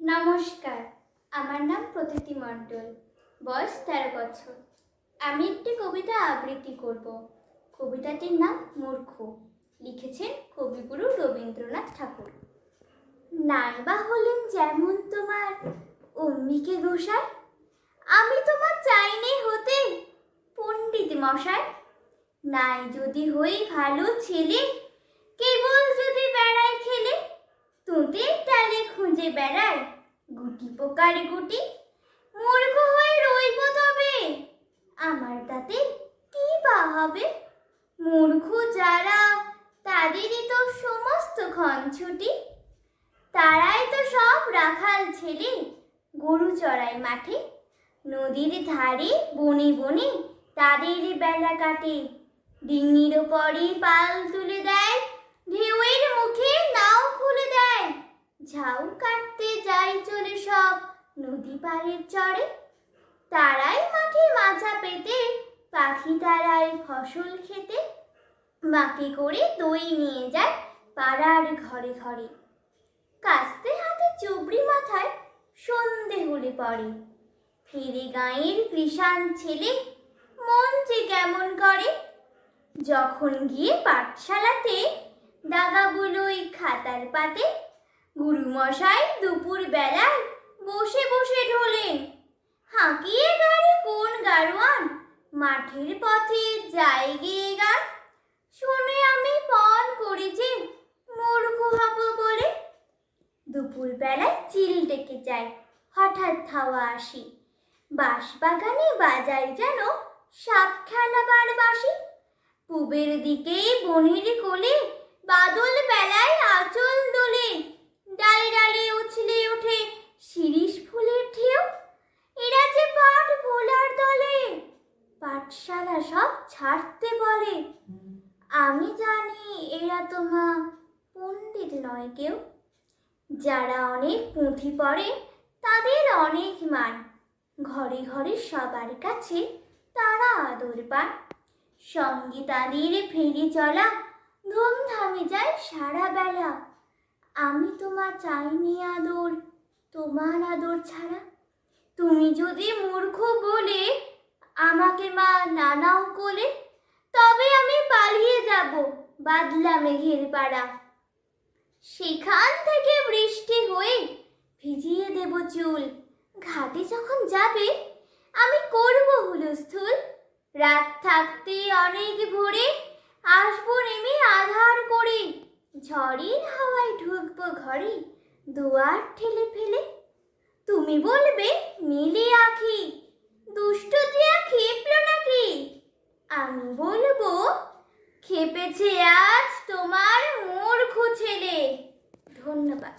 নমস্কার, আমার নাম প্রতীতি মণ্ডল, বয়স তেরো বছর। আমি একটি কবিতা আবৃত্তি করব। কবিতাটির নাম মূর্খ। লিখেছেন কবিগুরু রবীন্দ্রনাথ ঠাকুর। নাইবা হলেন যেমন তোমার অম্বিকে গোসাই, আমি তোমার চাইনে হতে পণ্ডিত মশাই। নাই যদি হই ভালো ছেলে কেবল যদি বেড়ায় খেলে তুঁতের ডালে খুঁজে বেড়ায় গুটি পোকার গুটি। মূর্খ হয়ে রইব তবে, আমার তাতে কি বা হবে? মূর্খ যারা তাদেরই তো সমস্ত ক্ষণ ছুটি। তারাই তো সব রাখাল ছেলে গরু চড়ায় মাঠে। নদীর ধারে বনে বনে তাদের বেলা কাটে। ডিঙির পরে পাল তুলে দেয় ঢেউয়ের মুখে নাও খুলে দেয়। ঝাউ কাটতে যাই চলে সব, নদী পাড়ের চড়ে তারাই মাঠে মাছা পেতে, পাখি তারাই ফসল খেতে। বাকি করে দই নিয়ে যায় পাড়ার ঘরে ঘরে। কাস্তে হাতে চুবড়ি মাথায় সন্ধে হলে পড়ে। ফিরে গাঁয়ের কৃষাণ ছেলে মন যে কেমন করে। যখন গিয়ে পাঠশালাতে দাগা বুলোই খাতার পাতে গুরুমশাই দুপুর বেলায় বসে বসে ঢোলেন, হাঁকিয়ে গাড়ি কোন গাড়োয়ান? মাঠের পথে যায় গিয়ে গান। শুনে আমি পণ করেছি, মূর্খ হব বলে। দুপুর বেলায় চিল ডেকে যায়, হঠাৎ হাওয়া আসি। বাঁশ বাগানে বাজাই যেন সাপ খেলাবার বাসি পূবের দিকে বনের কোলে বাদল বেলায় আঁচল দোলে, ডালে ডালে উছলে ওঠে শিরিষ ফুলের ঢেউ। এরা যে পাঠ ভোলার দলে, পাঠশালা সব ছাড়তে বলে। আমি জানি এরা তোমা পণ্ডিত নয় কেউ। যারা অনেক পুঁথি পড়ে, তাদের অনেক মান। ঘরে ঘরে সবার কাছে তারা আদর পান। সঙ্গে তাদের ফেরি চলা ধুমধামে যায় সারা বেলা আমি তোমার চাইনি আদর, তোমার আদর ছাড়া। তুমি যদি মূর্খ বলে আমাকে মা নানাও কোলে, তবে আমি পালিয়ে যাব বাদলা মেঘের পাড়া। সেখান থেকে বৃষ্টি হয়ে ভিজিয়ে দেব চুল। ঘাটে যখন যাবে, আমি করব হুলস্থুল। রাত থাকতে অনেক ভোরে করে ঝড়ের হাওয়ায় ঢুকবো ঘরে দুয়ার ঠেলে ফেলে। তুমি বলবে, মিলে আঁখি, দুষ্ট দিয়া খেপল নাকি? আমি বলব খেপেছে আজ তোমার মূর্খ ছেলে। ধন্যবাদ।